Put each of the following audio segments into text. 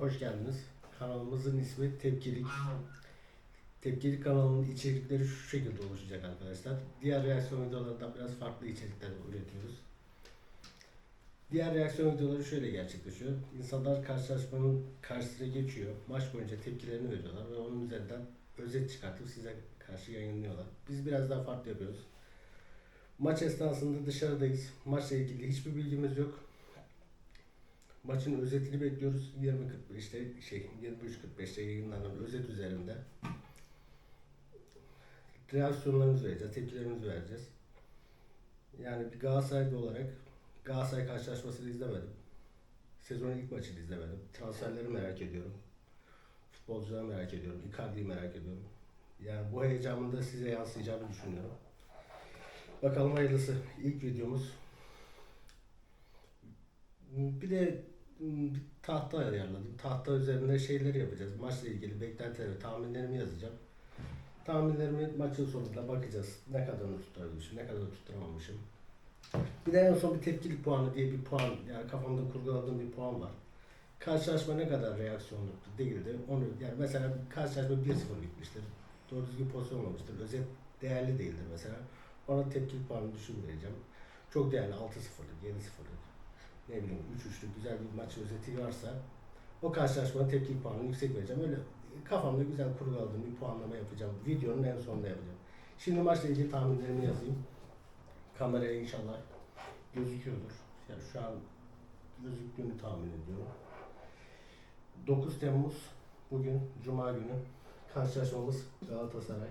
hoş geldiniz. Kanalımızın ismi Tepkilik. Tepkilik kanalının içerikleri şu şekilde oluşacak arkadaşlar. Diğer reaksiyon videolarından biraz farklı içerikler üretiyoruz. Diğer reaksiyon videoları şöyle gerçekleşiyor. İnsanlar karşılaşmanın karşısına geçiyor. Maç boyunca tepkilerini veriyorlar ve onun üzerinden özet çıkartıp size karşı yayınlıyorlar. Biz biraz daha farklı yapıyoruz. Maç esnasında dışarıdayız. Maçla ilgili hiçbir bilgimiz yok. Maçın özetini bekliyoruz. 20.45'te şey 23.45'te yayınlanan özet üzerinde reaksiyonlarımızı vereceğiz, tepkilerimizi vereceğiz. Yani bir Galatasaraylı olarak Galatasaray karşılaşmasını izlemedim. Sezonun ilk maçını izlemedim. Transferleri merak ediyorum. Futbolcuları merak ediyorum. Icardi'yi merak ediyorum. Yani bu heyecanın da size yansıyacağını düşünüyorum. Bakalım hayırlısı. İlk videomuz. Bir de tahta ayarladım. Tahta üzerinde şeyleri yapacağız. Maçla ilgili beklentileri, tahminlerimi yazacağım. Tahminlerimi maçın sonunda bakacağız. Ne kadarını tutturabilmişim, ne kadar tutturamamışım. Bir de en son bir tepkilik puanı diye bir puan, yani kafamda kurguladığım bir puan var. Karşılaşma ne kadar reaksiyonluktu değildi. Onu yani mesela karşılaşma 1-0 bitmiştir. Doğru düzgün pozisyon olmamıştır. Özet değerli değildir mesela. Ona tepkilik puanı düşün vereceğim. Çok değerli 6-0'lık, 7-0'lık ne bileyim 3-3'lük güzel bir maç özeti varsa o karşılaşmanın tepki puanını yüksek vereceğim. Öyle kafamda güzel kurguladığım bir puanlama yapacağım. Videonun en sonunda yapacağım. Şimdi maçla ilgili tahminlerimi yazayım. Kameraya inşallah gözüküyordur. Yani şu an gözüktüğünü tahmin ediyorum. 9 Temmuz bugün Cuma günü karşılaşmamız Galatasaray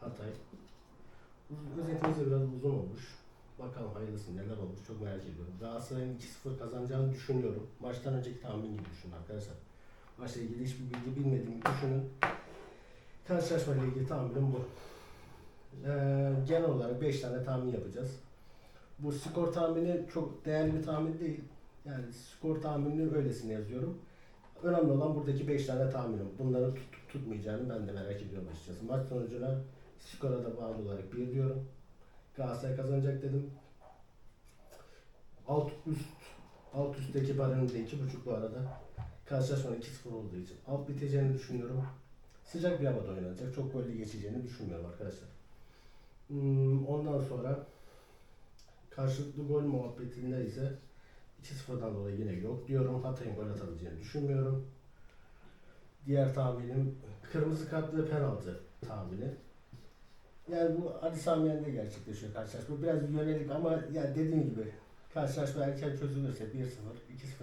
Hatay. Özetimiz de biraz uzun olmuş. Bakalım hayırlısı neler olmuş çok merak ediyorum. Galatasaray'ın 2-0 kazanacağını düşünüyorum. Maçtan önceki tahmin gibi düşünün arkadaşlar. Maçla ilgili hiçbir bilgi bilmediğimi düşünün. Karşılaşma ile ilgili tahminim bu. Ee, genel olarak 5 tane tahmin yapacağız. Bu skor tahmini çok değerli bir tahmin değil. Yani skor tahminini öylesine yazıyorum. Önemli olan buradaki 5 tane tahminim. Bunların tutup tutmayacağını ben de merak ediyorum açıkçası. Maç sonucuna skora da bağlı olarak 1 diyorum. Galatasaray kazanacak dedim. Alt üst alt üstteki paranın da iki buçuk bu arada. Karşılaşmanın 2-0 olduğu için alt biteceğini düşünüyorum. Sıcak bir havada oynanacak. Çok gollü geçeceğini düşünmüyorum arkadaşlar. Hmm, ondan sonra karşılıklı gol muhabbetinde ise 2-0'dan dolayı yine yok diyorum. Hatay'ın gol atabileceğini düşünmüyorum. Diğer tahminim kırmızı kart ve penaltı tahmini. Yani bu Ali Sami Yen'de gerçekleşiyor karşılaşma. Biraz yönelik ama ya dediğim gibi karşılaşma erken çözülürse 1-0,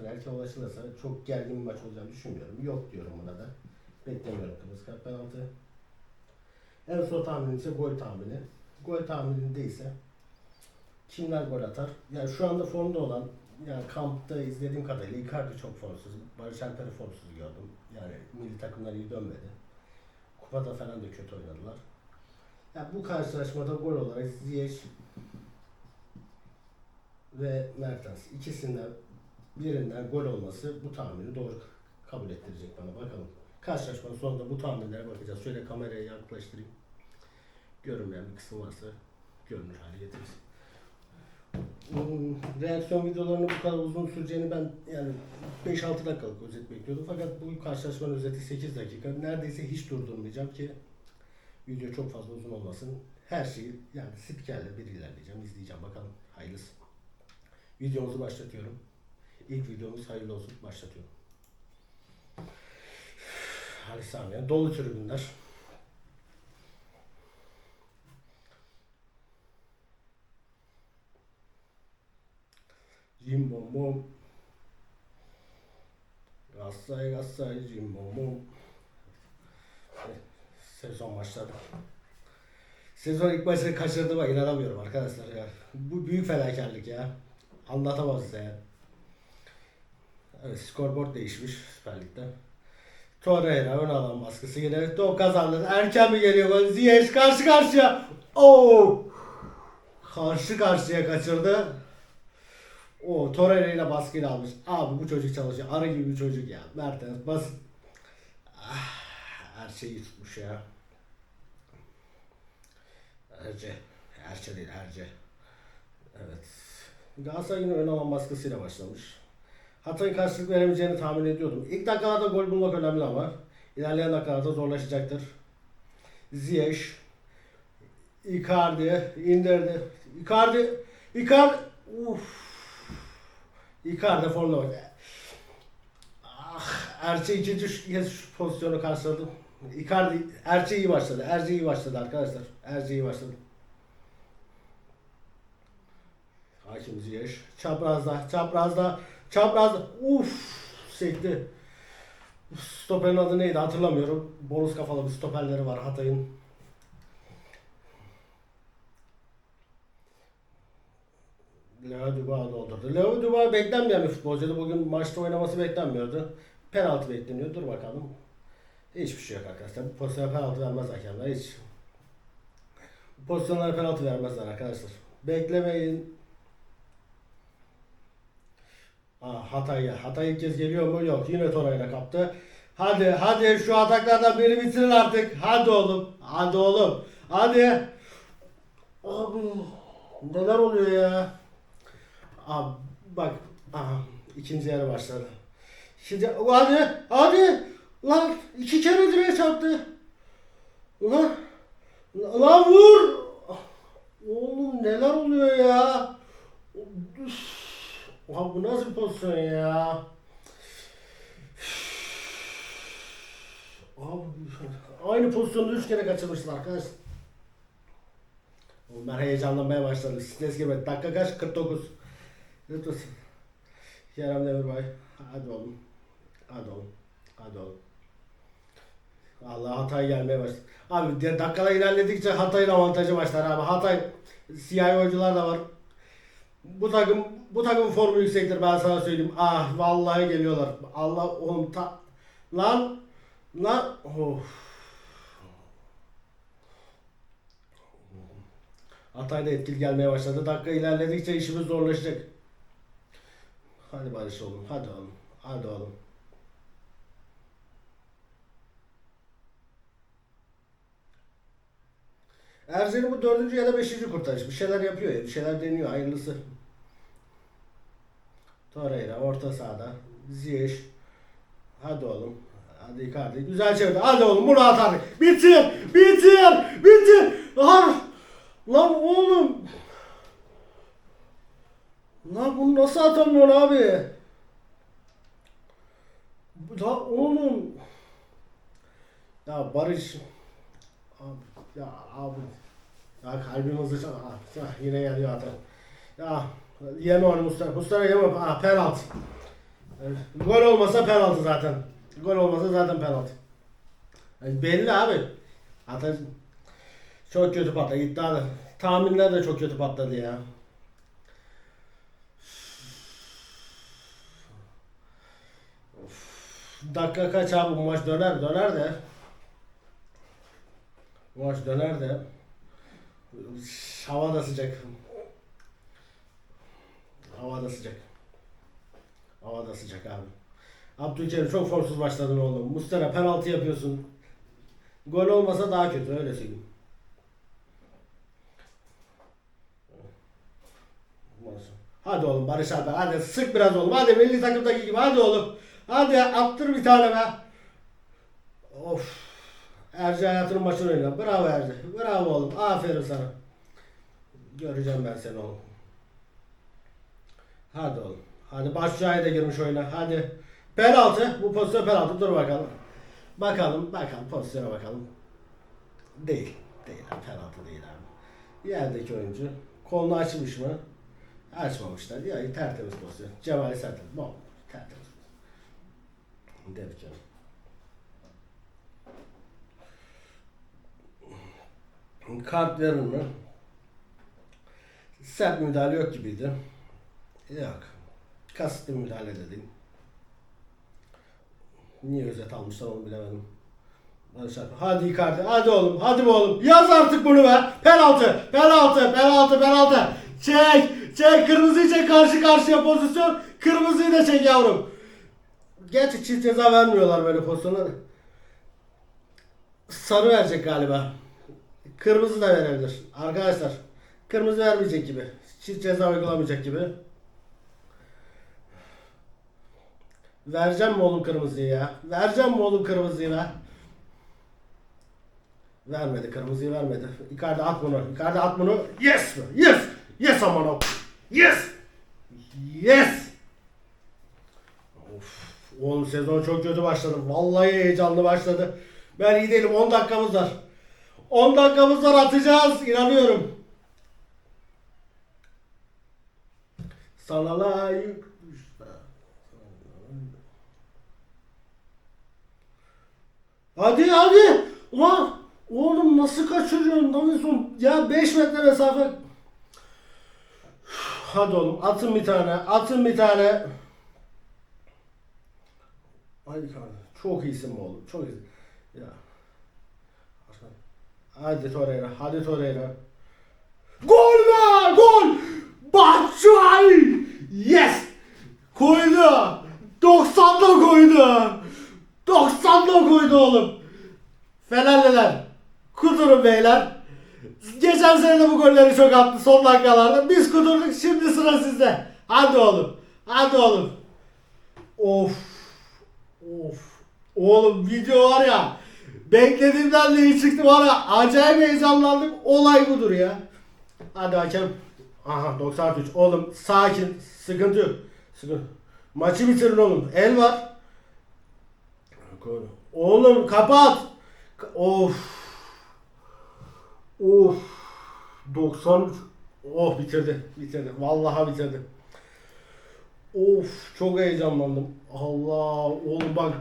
2-0 erken ulaşılırsa çok gergin bir maç olacağını düşünmüyorum. Yok diyorum buna da. Beklemiyorum kırmızı kart penaltı. En son tahminim ise gol tahmini. Gol tahmininde ise kimler gol atar? Yani şu anda formda olan yani kampta izlediğim kadarıyla Icardi çok formsuz. Barış Alper'i formsuz gördüm. Yani milli takımlar iyi dönmedi. Kupada falan da kötü oynadılar. Ya bu karşılaşmada gol olarak Ziyech ve Mertens ikisinden birinden gol olması bu tahmini doğru kabul ettirecek bana. Bakalım. Karşılaşmanın sonunda bu tahminlere bakacağız. Şöyle kameraya yaklaştırayım. Görünmeyen bir kısım varsa görünür hale getiririz. Hmm, Reaksiyon videolarının bu kadar uzun süreceğini ben yani 5-6 dakikalık özet bekliyordum. Fakat bu karşılaşmanın özeti 8 dakika. Neredeyse hiç durdurmayacağım ki Video çok fazla uzun olmasın. Her şeyi yani spikerle bir ilerleyeceğim, izleyeceğim. Bakalım hayırlısı. Videomuzu başlatıyorum. İlk videomuz hayırlı olsun. Başlatıyorum. Ali Sami'ye dolu tribünler. Jim bom bom. Galatasaray Galatasaray Jim bom bom. Sezon başladı. Sezon ilk başta kaçırdığıma inanamıyorum arkadaşlar ya. Bu büyük fedakarlık ya. Anlatamam size ya. Evet skorboard değişmiş Süper Lig'de. Torreira ön alan baskısı yine top kazandı. Erken mi geliyor? Ziyech karşı karşıya. Oo! Karşı karşıya kaçırdı. O Torreira ile baskıyla almış. Abi bu çocuk çalışıyor. Arı gibi bir çocuk ya. Mertens basit. Ah, her şeyi tutmuş ya. Erce. Erçe değil Erce. Evet. Galatasaray yine ön alan baskısıyla başlamış. Hatay'ın karşılık veremeyeceğini tahmin ediyordum. İlk dakikalarda gol bulmak önemli ama ilerleyen dakikalarda zorlaşacaktır. Ziyech, Icardi indirdi. Icardi, Icardi, uff. Icardi formda bak. Erçe ikinci kez şu pozisyonu karşıladı. Icardi, Erçe iyi başladı. Erçe iyi başladı arkadaşlar. Erçe iyi başladı. Hakim Ziyech. Çaprazda, çaprazda, çaprazda. Uf, sekti. Stoperin adı neydi hatırlamıyorum. Bonus kafalı bir stoperleri var Hatay'ın. Leo Dubois doldurdu. Leo Dubois beklenmeyen bir futbolcuydu. Bugün maçta oynaması beklenmiyordu. Penaltı bekleniyor. Dur bakalım. Hiçbir şey yok arkadaşlar. Bu pozisyona penaltı vermez hakemler. Hiç. Bu pozisyonlara penaltı vermezler arkadaşlar. Beklemeyin. Aa, Hatay ya. Hatay ilk kez geliyor mu? Yok. Yine Toray'la kaptı. Hadi hadi şu ataklardan biri bitirin artık. Hadi oğlum. Hadi oğlum. Hadi. Abi neler oluyor ya? Abi bak. Aha, ikinci yarı başladı. Şimdi hadi hadi. Lan iki kere direğe çarptı. Lan. Lan vur. Oğlum neler oluyor ya? Üf. Oha bu nasıl pozisyon ya? Abi aynı pozisyonu üç kere kaçırmışlar arkadaş. Oğlum Ben heyecanlanmaya başladım. Stres girmedi. Dakika kaç? 49. Lütfen. Kerem Demirbay. Hadi oğlum. Hadi oğlum. Allah Hatay gelmeye başladı. Abi diğer dakikalar ilerledikçe Hatay'ın avantajı başlar abi. Hatay siyahi oyuncular da var. Bu takım bu takım formu yüksektir ben sana söyleyeyim. Ah vallahi geliyorlar. Allah oğlum ta lan lan of. Hatay da etkili gelmeye başladı. Dakika ilerledikçe işimiz zorlaşacak. Hadi Barış oğlum. Hadi oğlum. Hadi oğlum. Erzin'in bu dördüncü ya da beşinci kurtarış. Bir şeyler yapıyor ya. Bir şeyler deniyor. Hayırlısı. Torreira orta sahada. Ziyech. Hadi oğlum. Hadi Icardi. Güzel çevirdi. Hadi oğlum bunu atar. Bitir. Bitir. Bitir. Lan. Lan oğlum. Lan bunu nasıl atamıyorsun abi? Da oğlum. Ya Barış. Abi, ya abi. Ya kalbim hızlı çal. Ah, yine geliyor hata. Ya yeme onu Mustafa. Mustafa yeme. Ah penaltı. Evet, Gol olmasa penaltı zaten. Gol olmasa zaten penaltı. Yani belli abi. Hatta çok kötü patladı. İddialı. Tahminler de çok kötü patladı ya. Dakika kaç abi bu maç döner döner de. Bu maç döner de. Hava da sıcak. Hava da sıcak. Hava da sıcak abi. Abdülkerim çok formsuz başladın oğlum. Mustera penaltı yapıyorsun. Gol olmasa daha kötü öyle söyleyeyim. Hadi oğlum Barış abi hadi sık biraz oğlum. Hadi milli takımdaki gibi hadi oğlum. Hadi attır bir tane be. Of. Erci hayatının maçını oyna. Bravo Erci. Bravo oğlum. Aferin sana. Göreceğim ben seni oğlum. Hadi oğlum. Hadi Başşuay'a da girmiş oyuna. Hadi. Penaltı. Bu pozisyon penaltı. Dur bakalım. Bakalım. Bakalım. Pozisyona bakalım. Değil. Değil. Penaltı değil abi. Yerdeki oyuncu. Kolunu açmış mı? Açmamışlar. Ya tertemiz pozisyon. Cevali Sertel. Bom. Tertemiz. Dedik canım. Kart verir? Sert müdahale yok gibiydi. Yok. Kasıtlı müdahale de değil. Niye özet almışlar onu bilemedim. Barış Alper. Hadi Icardi. Hadi oğlum. Hadi be oğlum. Yaz artık bunu be. Penaltı. Penaltı. Penaltı. Penaltı. Çek. Çek. Kırmızıyı çek. Karşı karşıya pozisyon. Kırmızıyı da çek yavrum. Gerçi çift ceza vermiyorlar böyle pozisyonlar. Sarı verecek galiba. Kırmızı da verebilir. Arkadaşlar. Kırmızı vermeyecek gibi. Çift ceza uygulamayacak gibi. Vereceğim mi oğlum kırmızıyı ya? Vereceğim mi oğlum kırmızıyı be? Vermedi kırmızıyı vermedi. Icardi at bunu. Icardi at bunu. Yes! Yes! Yes aman o. Yes! Yes! Of. Oğlum sezon çok kötü başladı. Vallahi heyecanlı başladı. Ben iyi değilim. 10 dakikamız var. 10 dakikamız var atacağız. İnanıyorum. Sana layık Hadi hadi. Ulan oğlum nasıl kaçırıyorsun Davinson? Ya 5 metre mesafe. Hadi oğlum atın bir tane. Atın bir tane. Hadi kardeşim. Çok iyisin oğlum. Çok iyisin. Ya. Hadi Torreira. Hadi Torreira. Gol be! Gol! Batshuayi! Yes! Koydu! 90'da koydu! 90'da koydu oğlum! Fenerliler! Kudurun beyler! Geçen sene de bu golleri çok attı son dakikalarda. Biz kudurduk şimdi sıra sizde. Hadi oğlum. Hadi oğlum. Of. Of. Oğlum video var ya. Beklediğimden de iyi çıktı ya. Acayip heyecanlandım. Olay budur ya. Hadi hakem. Aha 93. Oğlum sakin. Sıkıntı yok. Sıkıntı. Maçı bitirin oğlum. El var. Oğlum kapat. Of. Of. 93. Oh bitirdi. Bitirdi. Vallahi bitirdi. Of çok heyecanlandım. Allah oğlum bak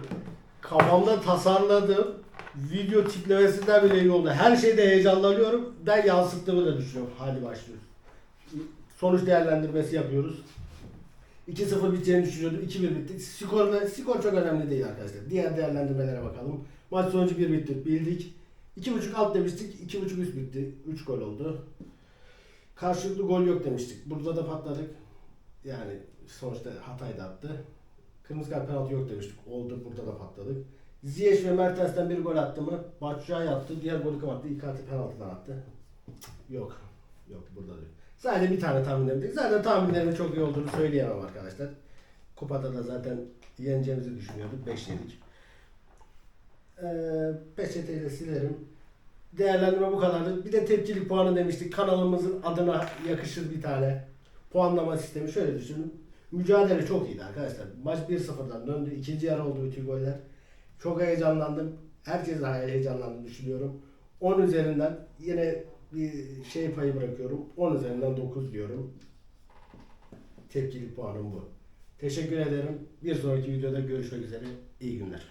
kafamda tasarladığım video tiplemesinden bile iyi oldu. Her şeyde heyecanlanıyorum. Ben yansıttığımı da düşünüyorum. Hadi başlıyoruz. Sonuç değerlendirmesi yapıyoruz. 2-0 biteceğini düşünüyordum. 2-1 bitti. Skor, skor çok önemli değil arkadaşlar. Diğer değerlendirmelere bakalım. Maç sonucu 1 bitti. Bildik. 2.5 alt demiştik. 2.5 üst bitti. 3 gol oldu. Karşılıklı gol yok demiştik. Burada da patladık. Yani sonuçta Hatay da attı. Kırmızı kart penaltı yok demiştik. Oldu. Burada da patladık. Ziyech ve Mertens'ten bir gol attı mı? Batshuayi attı. Diğer golü kim attı? Icardi penaltıdan attı. Yok. Yok burada değil. Sadece bir tane tahmin ettik. Zaten tahminlerimin çok iyi olduğunu söyleyemem arkadaşlar. Kupada da zaten yeneceğimizi düşünüyorduk. 5 yedik. Ee, peçeteyle silerim. Değerlendirme bu kadardı. Bir de tepkilik puanı demiştik. Kanalımızın adına yakışır bir tane puanlama sistemi. Şöyle düşünün. Mücadele çok iyiydi arkadaşlar. Maç 1-0'dan döndü. İkinci yarı oldu bütün goller. Çok heyecanlandım. Herkes daha heyecanlandığını düşünüyorum. 10 üzerinden yine bir şey payı bırakıyorum. 10 üzerinden 9 diyorum. Tepkili puanım bu. Teşekkür ederim. Bir sonraki videoda görüşmek üzere. İyi günler.